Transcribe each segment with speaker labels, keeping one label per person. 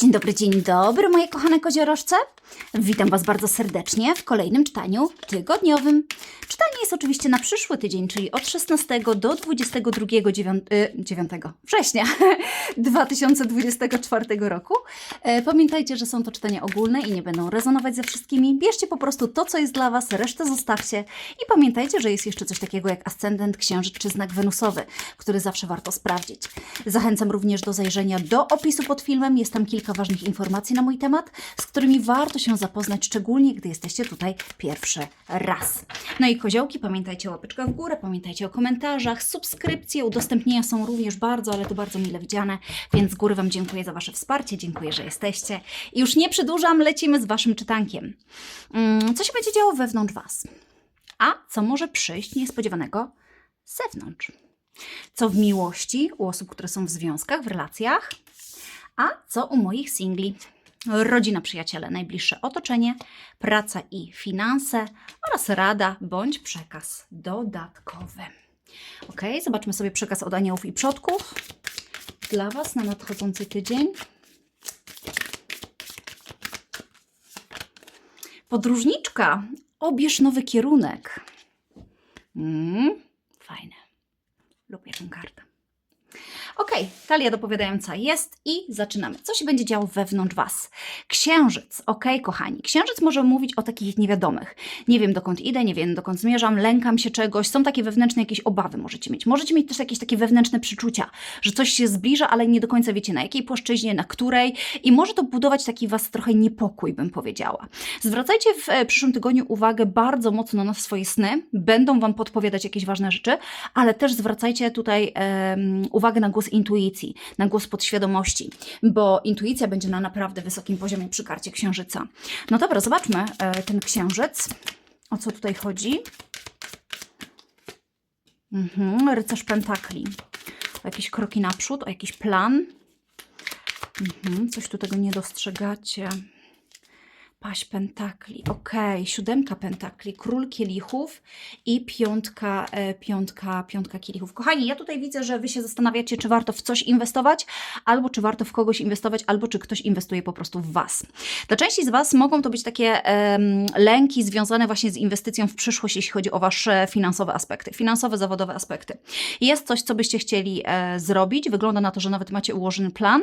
Speaker 1: Dzień dobry, dzień dobry, moje kochane koziorożce. Witam Was bardzo serdecznie w kolejnym czytaniu tygodniowym. Czytanie jest oczywiście na przyszły tydzień, czyli od 16 do 22 9, y, 9 września 2024 roku. E, Pamiętajcie, że są to czytania ogólne i nie będą rezonować ze wszystkimi. Bierzcie po prostu to, co jest dla Was, resztę zostawcie. I pamiętajcie, że jest jeszcze coś takiego jak ascendent, księżyc czy znak wenusowy, który zawsze warto sprawdzić. Zachęcam również do zajrzenia do opisu pod filmem. Jest tam kilka ważnych informacji na mój temat, z którymi warto się zapoznać, szczególnie gdy jesteście tutaj pierwszy raz. No i koziołki, pamiętajcie o łapeczkach w górę, pamiętajcie o komentarzach, subskrypcje, udostępnienia są również bardzo, ale to bardzo mile widziane, więc z góry Wam dziękuję za Wasze wsparcie, dziękuję, że jesteście. I już nie przedłużam, lecimy z Waszym czytankiem. Mm, Co się będzie działo wewnątrz Was? A co może przyjść niespodziewanego z zewnątrz? Co w miłości u osób, które są w związkach, w relacjach? A co u moich singli? Rodzina, przyjaciele, najbliższe otoczenie, praca i finanse oraz rada bądź przekaz dodatkowy. Ok, zobaczmy sobie przekaz od aniołów i przodków dla Was na nadchodzący tydzień. Podróżniczka, obierz nowy kierunek. Mm, fajne. Lubię tę kartę. Ok, talia dopowiadająca jest i zaczynamy. Co się będzie działo wewnątrz Was? Księżyc, ok, kochani. Księżyc może mówić o takich niewiadomych. Nie wiem dokąd idę, nie wiem dokąd zmierzam, lękam się czegoś. Są takie wewnętrzne jakieś obawy możecie mieć. Możecie mieć też jakieś takie wewnętrzne przyczucia, że coś się zbliża, ale nie do końca wiecie na jakiej płaszczyźnie, na której i może to budować taki Was trochę niepokój, bym powiedziała. Zwracajcie w e, przyszłym tygodniu uwagę bardzo mocno na swoje sny. Będą Wam podpowiadać jakieś ważne rzeczy, ale też zwracajcie tutaj em, uwagę na głos intuicji, na głos podświadomości, bo intuicja będzie na naprawdę wysokim poziomie przy karcie księżyca. No dobra, zobaczmy e, ten księżyc. O co tutaj chodzi? Mhm, rycerz pentakli. O jakieś kroki naprzód, o jakiś plan. Mhm, coś tu tego nie dostrzegacie. Paść pentakli, okej, siódemka pentakli, król kielichów i piątka, e, piątka, piątka kielichów. Kochani, ja tutaj widzę, że Wy się zastanawiacie, czy warto w coś inwestować, albo czy warto w kogoś inwestować, albo czy ktoś inwestuje po prostu w Was. Dla części z Was mogą to być takie lęki związane właśnie z inwestycją w przyszłość, jeśli chodzi o Wasze finansowe aspekty, finansowe, zawodowe aspekty. Jest coś, co byście chcieli e, zrobić, wygląda na to, że nawet macie ułożony plan,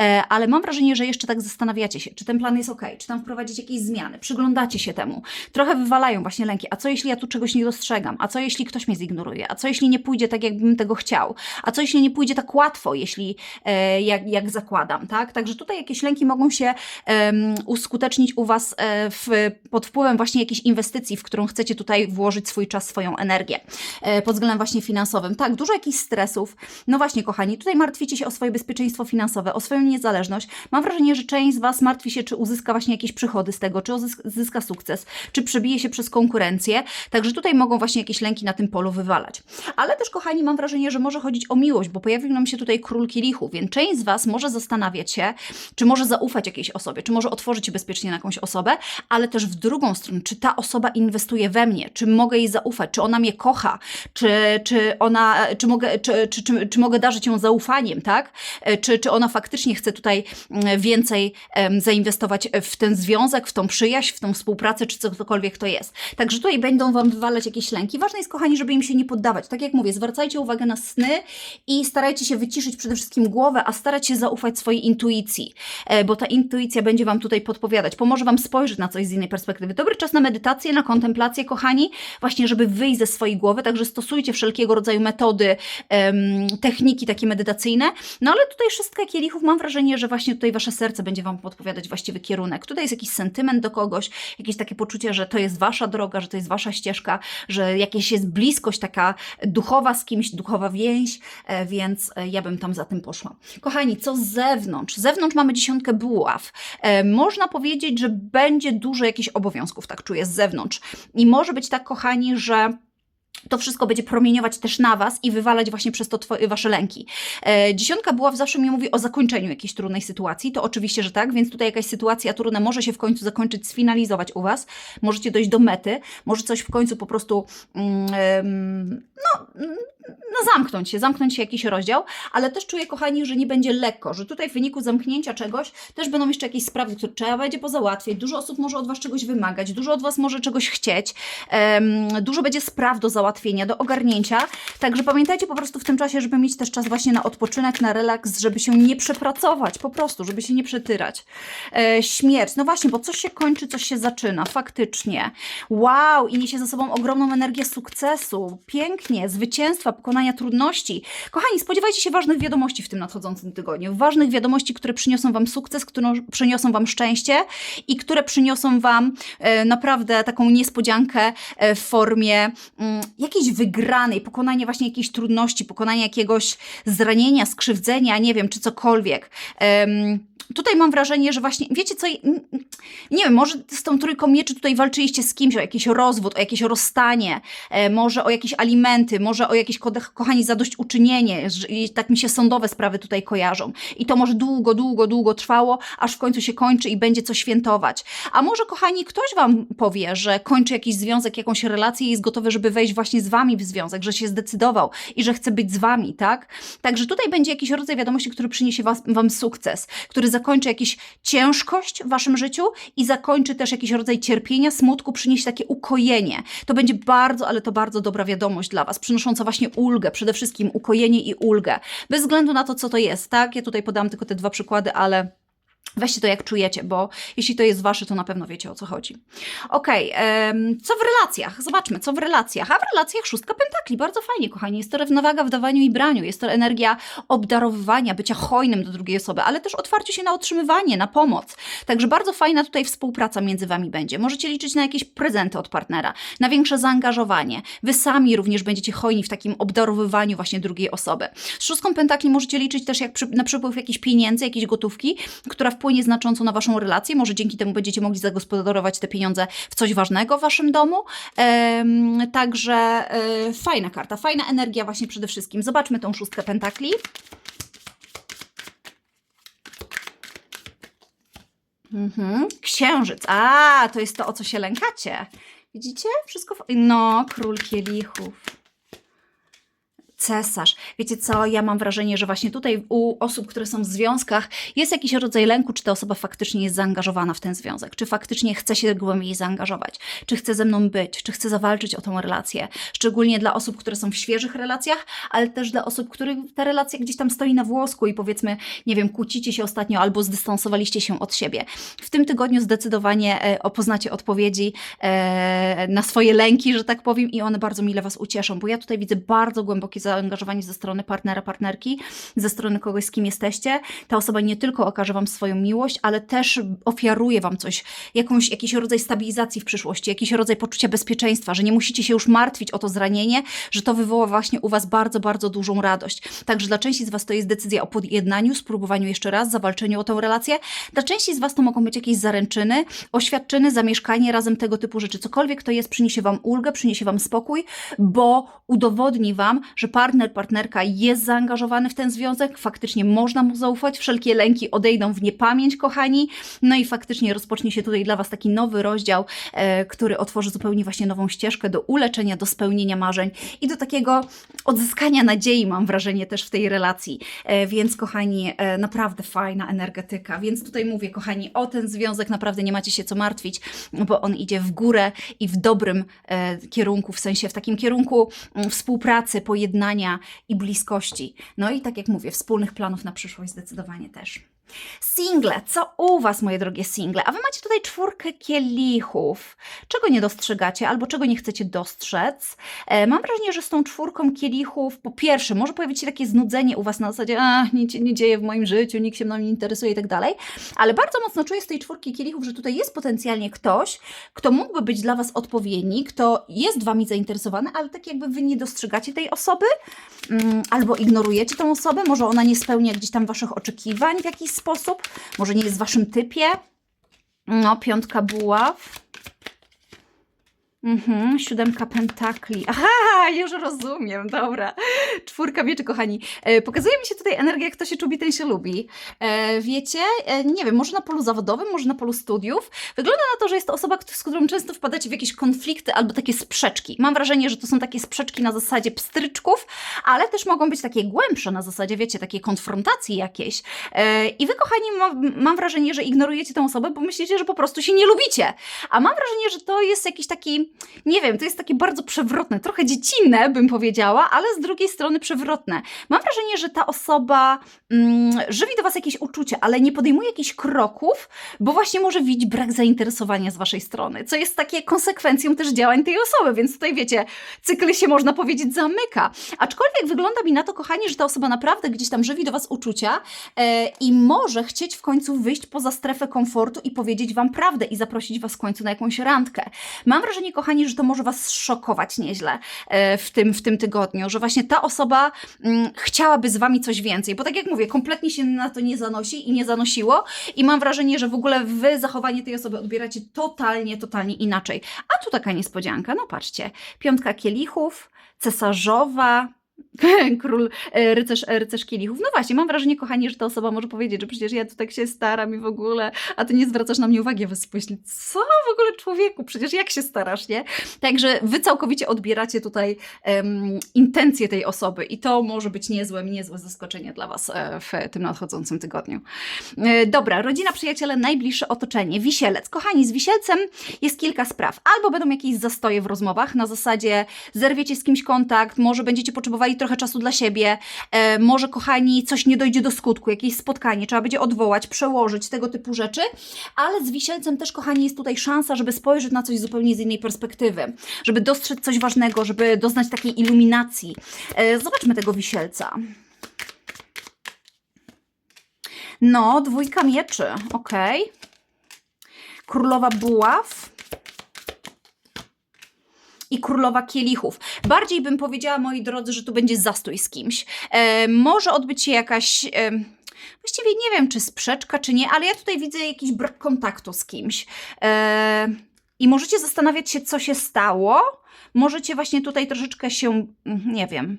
Speaker 1: e, ale mam wrażenie, że jeszcze tak zastanawiacie się, czy ten plan jest ok, czy tam wprowadzić jakieś zmiany, przyglądacie się temu. Trochę wywalają właśnie lęki. A co jeśli ja tu czegoś nie dostrzegam? A co jeśli ktoś mnie zignoruje? A co jeśli nie pójdzie tak, jakbym tego chciał? A co jeśli nie pójdzie tak łatwo, jeśli e, jak, jak zakładam, tak? Także tutaj jakieś lęki mogą się em, uskutecznić u Was e, w, pod wpływem właśnie jakiejś inwestycji, w którą chcecie tutaj włożyć swój czas, swoją energię e, pod względem właśnie finansowym. Tak, dużo jakichś stresów. No właśnie, kochani, tutaj martwicie się o swoje bezpieczeństwo finansowe, o swoją niezależność. Mam wrażenie, że część z Was martwi się, czy uzyska właśnie jakieś przychody z tego, czy uzyska sukces, czy przebije się przez konkurencję. Także tutaj mogą właśnie jakieś lęki na tym polu wywalać. Ale też, kochani, mam wrażenie, że może chodzić o miłość, bo pojawił nam się tutaj król kielichów, więc część z Was może zastanawiać się, czy może zaufać jakiejś osobie, czy może otworzyć się bezpiecznie na jakąś osobę, ale też w drugą stronę, czy ta osoba inwestuje we mnie, czy mogę jej zaufać, czy ona mnie kocha, czy, czy ona, czy mogę, czy, czy, czy, czy mogę darzyć ją zaufaniem, tak? E, Czy, czy ona faktycznie chce tutaj mm, więcej zainwestować w ten związek, w tą przyjaźń, w tą współpracę, czy cokolwiek to jest. Także tutaj będą Wam wywalać jakieś lęki. Ważne jest, kochani, żeby im się nie poddawać. Tak jak mówię, zwracajcie uwagę na sny i starajcie się wyciszyć przede wszystkim głowę, a starać się zaufać swojej intuicji, e, bo ta intuicja będzie Wam tutaj podpowiadać. Pomoże Wam spojrzeć na coś z innej perspektywy. Dobry czas na medytację, na kontemplację, kochani, właśnie żeby wyjść ze swojej głowy, także stosujcie wszelkiego rodzaju metody, techniki takie medytacyjne. No ale tutaj szóstka kielichów, mam wrażenie, że właśnie tutaj Wasze serce będzie Wam podpowiadać właściwy kierunek. Tutaj jest jakiś sentyment do kogoś, jakieś takie poczucie, że to jest Wasza droga, że to jest Wasza ścieżka, że jakieś jest bliskość taka duchowa z kimś, duchowa więź, e, więc e, ja bym tam za tym poszła. Kochani, co z zewnątrz? Z zewnątrz mamy dziesiątkę buław. E, Można powiedzieć, że będzie dużo jakichś obowiązków, tak czuję, z zewnątrz. I może być tak, kochani, że to wszystko będzie promieniować też na Was i wywalać właśnie przez to twoje, Wasze lęki. E, dziesiątka była zawsze mi mówi o zakończeniu jakiejś trudnej sytuacji, to oczywiście, że tak, więc tutaj jakaś sytuacja trudna może się w końcu zakończyć, sfinalizować u Was, możecie dojść do mety, może coś w końcu po prostu mm, no, mm, no, zamknąć się, zamknąć się jakiś rozdział, ale też czuję, kochani, że nie będzie lekko, że tutaj w wyniku zamknięcia czegoś też będą jeszcze jakieś sprawy, które trzeba będzie pozałatwiać. Dużo osób może od Was czegoś wymagać, dużo od Was może czegoś chcieć, em, dużo będzie spraw do załatwienia, do ogarnięcia. Także pamiętajcie po prostu w tym czasie, żeby mieć też czas właśnie na odpoczynek, na relaks, żeby się nie przepracować, po prostu, żeby się nie przetyrać. E, śmierć, no właśnie, bo coś się kończy, coś się zaczyna, faktycznie. Wow, i niesie ze sobą ogromną energię sukcesu, pięknie, zwycięstwa, pokonania trudności. Kochani, spodziewajcie się ważnych wiadomości w tym nadchodzącym tygodniu. Ważnych wiadomości, które przyniosą Wam sukces, które przyniosą Wam szczęście i które przyniosą Wam e, naprawdę taką niespodziankę e, w formie mm, jakiejś wygranej, pokonania właśnie jakiejś trudności, pokonania jakiegoś zranienia, skrzywdzenia, nie wiem, czy cokolwiek. Tutaj mam wrażenie, że właśnie, wiecie co, nie wiem, może z tą trójką mieczy tutaj walczyliście z kimś o jakiś rozwód, o jakieś rozstanie, e, może o jakieś alimenty, może o jakieś, kochani, zadośćuczynienie, i tak mi się sądowe sprawy tutaj kojarzą. I to może długo, długo, długo trwało, aż w końcu się kończy i będzie co świętować. A może, kochani, ktoś Wam powie, że kończy jakiś związek, jakąś relację i jest gotowy, żeby wejść właśnie z Wami w związek, że się zdecydował i że chce być z Wami, tak? Także tutaj będzie jakiś rodzaj wiadomości, który przyniesie was, Wam sukces, który zakończy jakąś ciężkość w Waszym życiu i zakończy też jakiś rodzaj cierpienia, smutku, przyniesie takie ukojenie. To będzie bardzo, ale to bardzo dobra wiadomość dla Was, przynosząca właśnie ulgę, przede wszystkim ukojenie i ulgę. Bez względu na to, co to jest, tak? Ja tutaj podam tylko te dwa przykłady, ale Weźcie to jak czujecie, bo jeśli to jest wasze, to na pewno wiecie o co chodzi. Okej, em, co w relacjach? Zobaczmy, co w relacjach. A w relacjach szóstka pentakli, bardzo fajnie, kochani. Jest to równowaga w dawaniu i braniu, jest to energia obdarowywania, bycia hojnym do drugiej osoby, ale też otwarciu się na otrzymywanie, na pomoc. Także bardzo fajna tutaj współpraca między wami będzie. Możecie liczyć na jakieś prezenty od partnera, na większe zaangażowanie. Wy sami również będziecie hojni w takim obdarowywaniu właśnie drugiej osoby. Z szóstką pentakli możecie liczyć też jak przy, na przepływ jakichś pieniędzy, jakiejś gotówki, która wpłynie znacząco na waszą relację. Może dzięki temu będziecie mogli zagospodarować te pieniądze w coś ważnego w waszym domu. Także e, fajna karta, fajna energia właśnie przede wszystkim. Zobaczmy tą szóstkę pentakli. Mhm. Księżyc. A, to jest to, o co się lękacie. Widzicie? Wszystko. w- No, król kielichów. Cesarz. Wiecie co, ja mam wrażenie, że właśnie tutaj u osób, które są w związkach, jest jakiś rodzaj lęku, czy ta osoba faktycznie jest zaangażowana w ten związek, czy faktycznie chce się głębiej zaangażować, czy chce ze mną być, czy chce zawalczyć o tą relację. Szczególnie dla osób, które są w świeżych relacjach, ale też dla osób, których ta relacja gdzieś tam stoi na włosku i powiedzmy, nie wiem, kłócicie się ostatnio albo zdystansowaliście się od siebie. W tym tygodniu zdecydowanie e, opoznacie odpowiedzi e, na swoje lęki, że tak powiem, i one bardzo mile Was ucieszą, bo ja tutaj widzę bardzo głębokie zaangażowanie ze strony partnera, partnerki, ze strony kogoś, z kim jesteście. Ta osoba nie tylko okaże Wam swoją miłość, ale też ofiaruje Wam coś, jakąś, jakiś rodzaj stabilizacji w przyszłości, jakiś rodzaj poczucia bezpieczeństwa, że nie musicie się już martwić o to zranienie, że to wywoła właśnie u Was bardzo, bardzo dużą radość. Także dla części z Was to jest decyzja o podjednaniu, spróbowaniu jeszcze raz, zawalczeniu o tę relację. Dla części z Was to mogą być jakieś zaręczyny, oświadczyny, zamieszkanie, razem tego typu rzeczy. Cokolwiek to jest, przyniesie Wam ulgę, przyniesie Wam spokój, bo udowodni Wam, że partner, partnerka jest zaangażowany w ten związek, faktycznie można mu zaufać, wszelkie lęki odejdą w niepamięć, kochani, no i faktycznie rozpocznie się tutaj dla Was taki nowy rozdział, e, który otworzy zupełnie właśnie nową ścieżkę do uleczenia, do spełnienia marzeń i do takiego odzyskania nadziei, mam wrażenie, też w tej relacji. E, więc, kochani, e, naprawdę fajna energetyka. Więc tutaj mówię, kochani, o ten związek naprawdę nie macie się co martwić, bo on idzie w górę i w dobrym kierunku, w sensie w takim kierunku mm, współpracy, pojednania i bliskości. No i tak jak mówię, wspólnych planów na przyszłość zdecydowanie też. Single, co u Was, moje drogie single? A Wy macie tutaj czwórkę kielichów. Czego nie dostrzegacie albo czego nie chcecie dostrzec? E, mam wrażenie, że z tą czwórką kielichów, po pierwsze, może pojawić się takie znudzenie u Was na zasadzie, a nic się nie dzieje w moim życiu, nikt się mną nie interesuje i tak dalej, ale bardzo mocno czuję z tej czwórki kielichów, że tutaj jest potencjalnie ktoś, kto mógłby być dla Was odpowiedni, kto jest Wami zainteresowany, ale tak jakby Wy nie dostrzegacie tej osoby, mm, albo ignorujecie tą osobę, może ona nie spełnia gdzieś tam Waszych oczekiwań w jakiś sposób, może nie jest w Waszym typie. No, piątka buław. Mhm, siódemka pentakli. Aha, już rozumiem, dobra. Czwórka mieczy, kochani. E, pokazuje mi się tutaj energia, kto się czubi, ten się lubi. E, wiecie, e, nie wiem, może na polu zawodowym, może na polu studiów. Wygląda na to, że jest to osoba, z którą często wpadacie w jakieś konflikty albo takie sprzeczki. Mam wrażenie, że to są takie sprzeczki na zasadzie pstryczków, ale też mogą być takie głębsze na zasadzie, wiecie, takiej konfrontacji jakieś. E, I wy, kochani, ma, mam wrażenie, że ignorujecie tę osobę, bo myślicie, że po prostu się nie lubicie. A mam wrażenie, że to jest jakiś taki, nie wiem, to jest takie bardzo przewrotne, trochę dziecinne, bym powiedziała, ale z drugiej strony przewrotne. Mam wrażenie, że ta osoba mm, żywi do Was jakieś uczucie, ale nie podejmuje jakichś kroków, bo właśnie może widzieć brak zainteresowania z Waszej strony, co jest takie konsekwencją też działań tej osoby, więc tutaj wiecie, cykl się można powiedzieć zamyka. Aczkolwiek wygląda mi na to, kochani, że ta osoba naprawdę gdzieś tam żywi do Was uczucia e, i może chcieć w końcu wyjść poza strefę komfortu i powiedzieć Wam prawdę i zaprosić Was w końcu na jakąś randkę. Mam wrażenie, kochani, że to może Was szokować nieźle e, w tym, w tym tygodniu, że właśnie ta osoba mm, chciałaby z Wami coś więcej, bo tak jak mówię, kompletnie się na to nie zanosi i nie zanosiło i mam wrażenie, że w ogóle Wy zachowanie tej osoby odbieracie totalnie, totalnie inaczej. A tu taka niespodzianka, no patrzcie, piątka kielichów, cesarzowa, Król, e, rycerz, e, rycerz kielichów. No właśnie, mam wrażenie, kochani, że ta osoba może powiedzieć, że przecież ja tu tak się staram i w ogóle, a ty nie zwracasz na mnie uwagi, a wy sobie pomyśli, co w ogóle człowieku, przecież jak się starasz, nie? Także wy całkowicie odbieracie tutaj em, intencje tej osoby i to może być niezłe, niezłe zaskoczenie dla was e, w tym nadchodzącym tygodniu. Dobra, rodzina, przyjaciele, najbliższe otoczenie, wisielec. Kochani, z wisielcem jest kilka spraw. Albo będą jakieś zastoje w rozmowach, na zasadzie zerwiecie z kimś kontakt, może będziecie potrzebowali trochę czasu dla siebie, e, może, kochani, coś nie dojdzie do skutku, jakieś spotkanie, trzeba będzie odwołać, przełożyć, tego typu rzeczy, ale z wisielcem też, kochani, jest tutaj szansa, żeby spojrzeć na coś zupełnie z innej perspektywy, żeby dostrzec coś ważnego, żeby doznać takiej iluminacji. E, Zobaczmy tego wisielca. No, dwójka mieczy, okej. Królowa buław i królowa kielichów. Bardziej bym powiedziała, moi drodzy, że tu będzie zastój z kimś. E, może odbyć się jakaś. E, właściwie nie wiem, czy sprzeczka, czy nie, ale ja tutaj widzę jakiś brak kontaktu z kimś. E, I możecie zastanawiać się, co się stało. Możecie właśnie tutaj troszeczkę się, mm, nie wiem,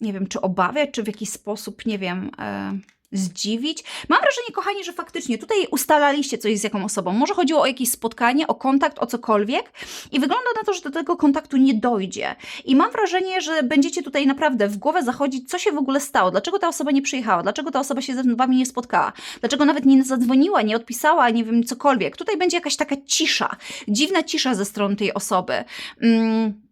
Speaker 1: nie wiem, czy obawiać, czy w jakiś sposób, nie wiem. E, Zdziwić. Mam wrażenie, kochani, że faktycznie tutaj ustalaliście coś z jaką osobą. Może chodziło o jakieś spotkanie, o kontakt, o cokolwiek, i wygląda na to, że do tego kontaktu nie dojdzie. I mam wrażenie, że będziecie tutaj naprawdę w głowę zachodzić, co się w ogóle stało, dlaczego ta osoba nie przyjechała, dlaczego ta osoba się ze wami nie spotkała, dlaczego nawet nie zadzwoniła, nie odpisała, nie wiem, cokolwiek. Tutaj będzie jakaś taka cisza, dziwna cisza ze strony tej osoby. Mm.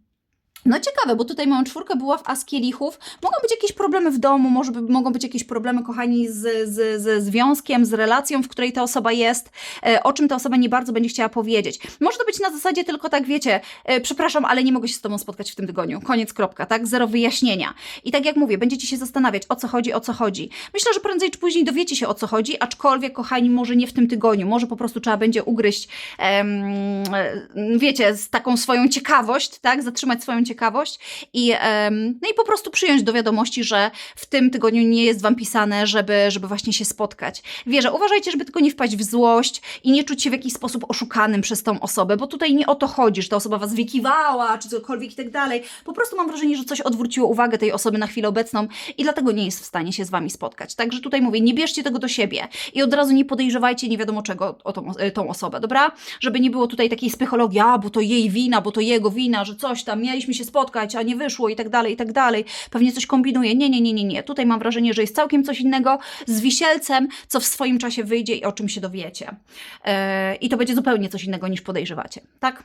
Speaker 1: No ciekawe, bo tutaj mam czwórkę była w as kielichów. Mogą być jakieś problemy w domu, może by, mogą być jakieś problemy, kochani, z, z, ze związkiem, z relacją, w której ta osoba jest, e, o czym ta osoba nie bardzo będzie chciała powiedzieć. Może to być na zasadzie tylko tak, wiecie, e, przepraszam, ale nie mogę się z Tobą spotkać w tym tygodniu. Koniec, kropka, tak? Zero wyjaśnienia. I tak jak mówię, będziecie się zastanawiać, o co chodzi, o co chodzi. Myślę, że prędzej czy później dowiecie się, o co chodzi, aczkolwiek, kochani, może nie w tym tygodniu. Może po prostu trzeba będzie ugryźć, em, wiecie, z taką swoją ciekawość, tak? Zatrzymać swoją ciekawość i, em, no i po prostu przyjąć do wiadomości, że w tym tygodniu nie jest Wam pisane, żeby, żeby właśnie się spotkać. Wierzę, uważajcie, żeby tylko nie wpaść w złość i nie czuć się w jakiś sposób oszukanym przez tą osobę, bo tutaj nie o to chodzi, że ta osoba Was wykiwała, czy cokolwiek i tak dalej. Po prostu mam wrażenie, że coś odwróciło uwagę tej osoby na chwilę obecną i dlatego nie jest w stanie się z Wami spotkać. Także tutaj mówię, nie bierzcie tego do siebie i od razu nie podejrzewajcie nie wiadomo czego o tą, e, tą osobę, dobra? Żeby nie było tutaj takiej psychologii, a bo to jej wina, bo to jego wina, że coś tam, mieliśmy się spotkać, a nie wyszło i tak dalej, i tak dalej. Pewnie coś kombinuje. Nie, nie, nie, nie, nie. Tutaj mam wrażenie, że jest całkiem coś innego z wisielcem, co w swoim czasie wyjdzie i o czym się dowiecie. E, I to będzie zupełnie coś innego niż podejrzewacie. Tak?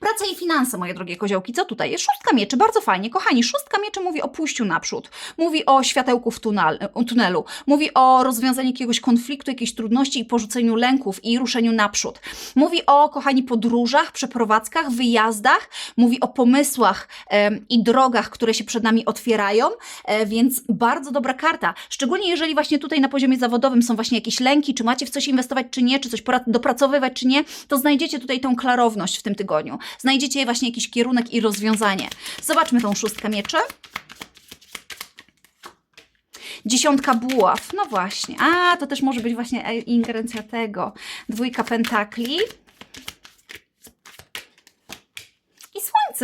Speaker 1: Praca i finanse, moje drogie koziołki. Co tutaj jest? Szóstka mieczy, bardzo fajnie. Kochani, szóstka mieczy mówi o pójściu naprzód. Mówi o światełku w tunel, tunelu. Mówi o rozwiązaniu jakiegoś konfliktu, jakiejś trudności i porzuceniu lęków i ruszeniu naprzód. Mówi o, kochani, podróżach, przeprowadzkach, wyjazdach. Mówi o pomysłach em, i drogach, które się przed nami otwierają, e, więc bardzo dobra karta. Szczególnie jeżeli właśnie tutaj na poziomie zawodowym są właśnie jakieś lęki, czy macie w coś inwestować, czy nie, czy coś dopracowywać, czy nie, to znajdziecie tutaj tą klarowność w tym tygodniu. Znajdziecie właśnie jakiś kierunek i rozwiązanie. Zobaczmy tą szóstkę mieczy. Dziesiątka buław, no właśnie. A, to też może być właśnie e, ingerencja tego. Dwójka pentakli.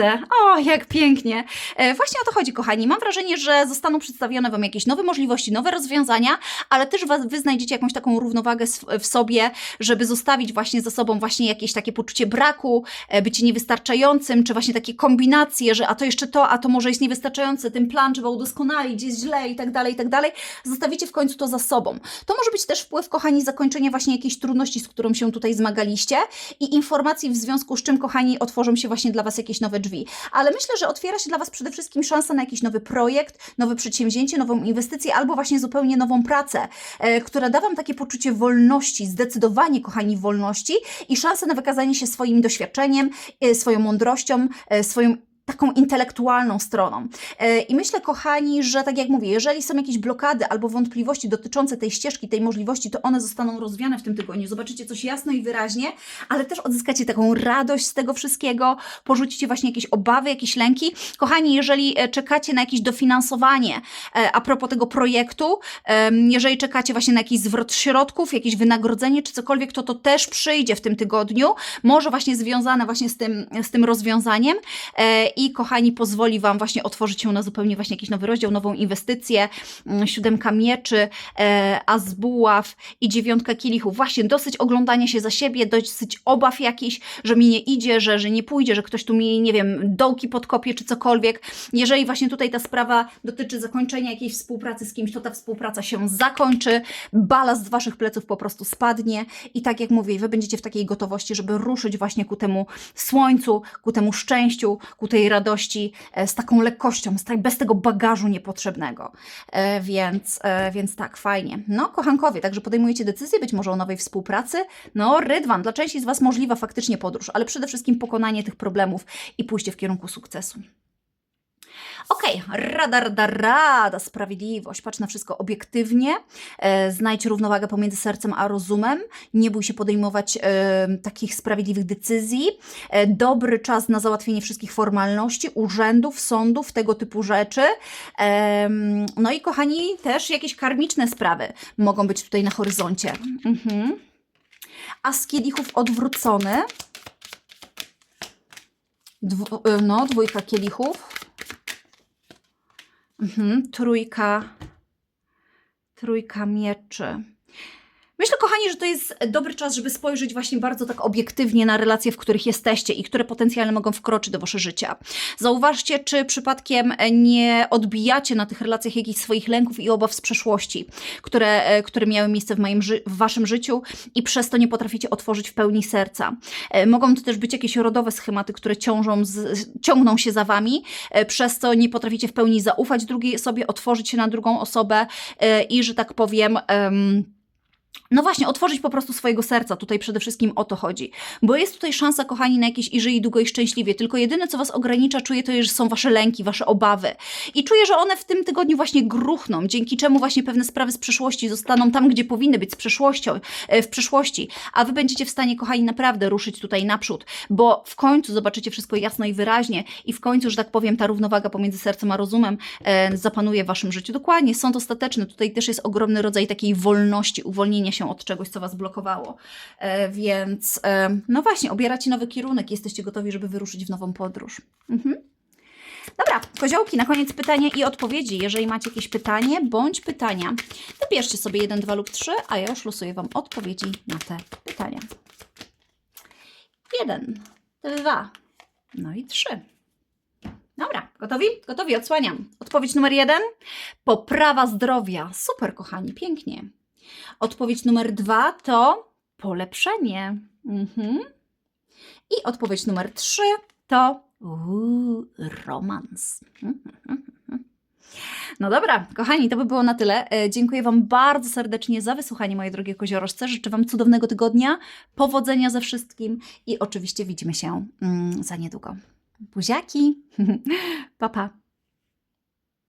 Speaker 1: O, jak pięknie. E, właśnie o to chodzi, kochani. Mam wrażenie, że zostaną przedstawione Wam jakieś nowe możliwości, nowe rozwiązania, ale też Wy znajdziecie jakąś taką równowagę w sobie, żeby zostawić właśnie za sobą właśnie jakieś takie poczucie braku, e, bycie niewystarczającym, czy właśnie takie kombinacje, że a to jeszcze to, a to może jest niewystarczające, ten plan trzeba udoskonalić, jest źle i tak dalej, i tak dalej. Zostawicie w końcu to za sobą. To może być też wpływ, kochani, zakończenia właśnie jakiejś trudności, z którą się tutaj zmagaliście i informacji w związku z czym, kochani, otworzą się właśnie dla Was jakieś nowe drzwi. Ale myślę, że otwiera się dla Was przede wszystkim szansa na jakiś nowy projekt, nowe przedsięwzięcie, nową inwestycję albo właśnie zupełnie nową pracę, e, która da Wam takie poczucie wolności, zdecydowanie, kochani, wolności i szansę na wykazanie się swoim doświadczeniem, e, swoją mądrością, e, swoją taką intelektualną stroną. E, I myślę, kochani, że tak jak mówię, jeżeli są jakieś blokady albo wątpliwości dotyczące tej ścieżki, tej możliwości, to one zostaną rozwiane w tym tygodniu. Zobaczycie coś jasno i wyraźnie, ale też odzyskacie taką radość z tego wszystkiego, porzucicie właśnie jakieś obawy, jakieś lęki. Kochani, jeżeli e, czekacie na jakieś dofinansowanie e, a propos tego projektu, jeżeli czekacie właśnie na jakiś zwrot środków, jakieś wynagrodzenie czy cokolwiek, to to też przyjdzie w tym tygodniu, może właśnie związane właśnie z tym, z tym rozwiązaniem i kochani, pozwoli Wam właśnie otworzyć się na zupełnie właśnie jakiś nowy rozdział, nową inwestycję, mm, siódemka mieczy, e, as buław i dziewiątka kielichów. Właśnie dosyć oglądania się za siebie, dosyć obaw jakichś, że mi nie idzie, że, że nie pójdzie, że ktoś tu mi, nie wiem, dołki podkopie czy cokolwiek. Jeżeli właśnie tutaj ta sprawa dotyczy zakończenia jakiejś współpracy z kimś, to ta współpraca się zakończy, balast z Waszych pleców po prostu spadnie i tak jak mówię, Wy będziecie w takiej gotowości, żeby ruszyć właśnie ku temu słońcu, ku temu szczęściu, ku tej radości e, z taką lekkością, bez tego bagażu niepotrzebnego. E, Więc, e, więc tak, fajnie. No, kochankowie, także podejmujecie decyzję być może o nowej współpracy. No, Rydwan, dla części z Was możliwa faktycznie podróż, ale przede wszystkim pokonanie tych problemów i pójście w kierunku sukcesu. Okej, rada, rada, rada, sprawiedliwość. Patrz na wszystko obiektywnie. E, znajdź równowagę pomiędzy sercem a rozumem. Nie bój się podejmować e, takich sprawiedliwych decyzji. E, dobry czas na załatwienie wszystkich formalności, urzędów, sądów, tego typu rzeczy. Em, no i kochani, też jakieś karmiczne sprawy mogą być tutaj na horyzoncie. Mhm. A z kielichów odwrócony. Y, no, dwójka kielichów. Mhm, trójka, trójka mieczy. Myślę, kochani, że to jest dobry czas, żeby spojrzeć właśnie bardzo tak obiektywnie na relacje, w których jesteście i które potencjalnie mogą wkroczyć do waszego życia. Zauważcie, czy przypadkiem nie odbijacie na tych relacjach jakichś swoich lęków i obaw z przeszłości, które, e, które miały miejsce w, moim w waszym życiu i przez to nie potraficie otworzyć w pełni serca. E, Mogą to też być jakieś rodowe schematy, które ciążą z, ciągną się za wami, e, przez co nie potraficie w pełni zaufać drugiej osobie, otworzyć się na drugą osobę i, że tak powiem, em, no właśnie, otworzyć po prostu swojego serca. Tutaj przede wszystkim o to chodzi. Bo jest tutaj szansa, kochani, na jakieś i żyj długo i szczęśliwie. Tylko jedyne, co was ogranicza, czuję, to że są wasze lęki, wasze obawy. I czuję, że one w tym tygodniu właśnie gruchną, dzięki czemu właśnie pewne sprawy z przeszłości zostaną tam, gdzie powinny być z przeszłością, e, w przyszłości. A wy będziecie w stanie, kochani, naprawdę ruszyć tutaj naprzód. Bo w końcu zobaczycie wszystko jasno i wyraźnie i w końcu, że tak powiem, ta równowaga pomiędzy sercem a rozumem e, zapanuje w waszym życiu. Dokładnie, sąd ostateczny. Tutaj też jest ogromny rodzaj takiej wolności, uwolnienia się od czegoś, co was blokowało. E, więc e, no właśnie, obieracie nowy kierunek, jesteście gotowi, żeby wyruszyć w nową podróż. Mhm. Dobra, koziołki, na koniec pytania i odpowiedzi. Jeżeli macie jakieś pytanie bądź pytania, wybierzcie sobie jeden, dwa lub trzy, a ja już losuję Wam odpowiedzi na te pytania. Jeden, dwa, no i trzy. Dobra, gotowi? Gotowi, odsłaniam. Odpowiedź numer jeden. Poprawa zdrowia. Super, kochani, pięknie. Odpowiedź numer dwa to polepszenie. Mhm. I odpowiedź numer trzy to uuu, romans. No dobra, kochani, to by było na tyle. E, Dziękuję Wam bardzo serdecznie za wysłuchanie, moje drogie koziorożce. Życzę Wam cudownego tygodnia, powodzenia ze wszystkim i oczywiście widzimy się mm, za niedługo. Buziaki! pa, pa!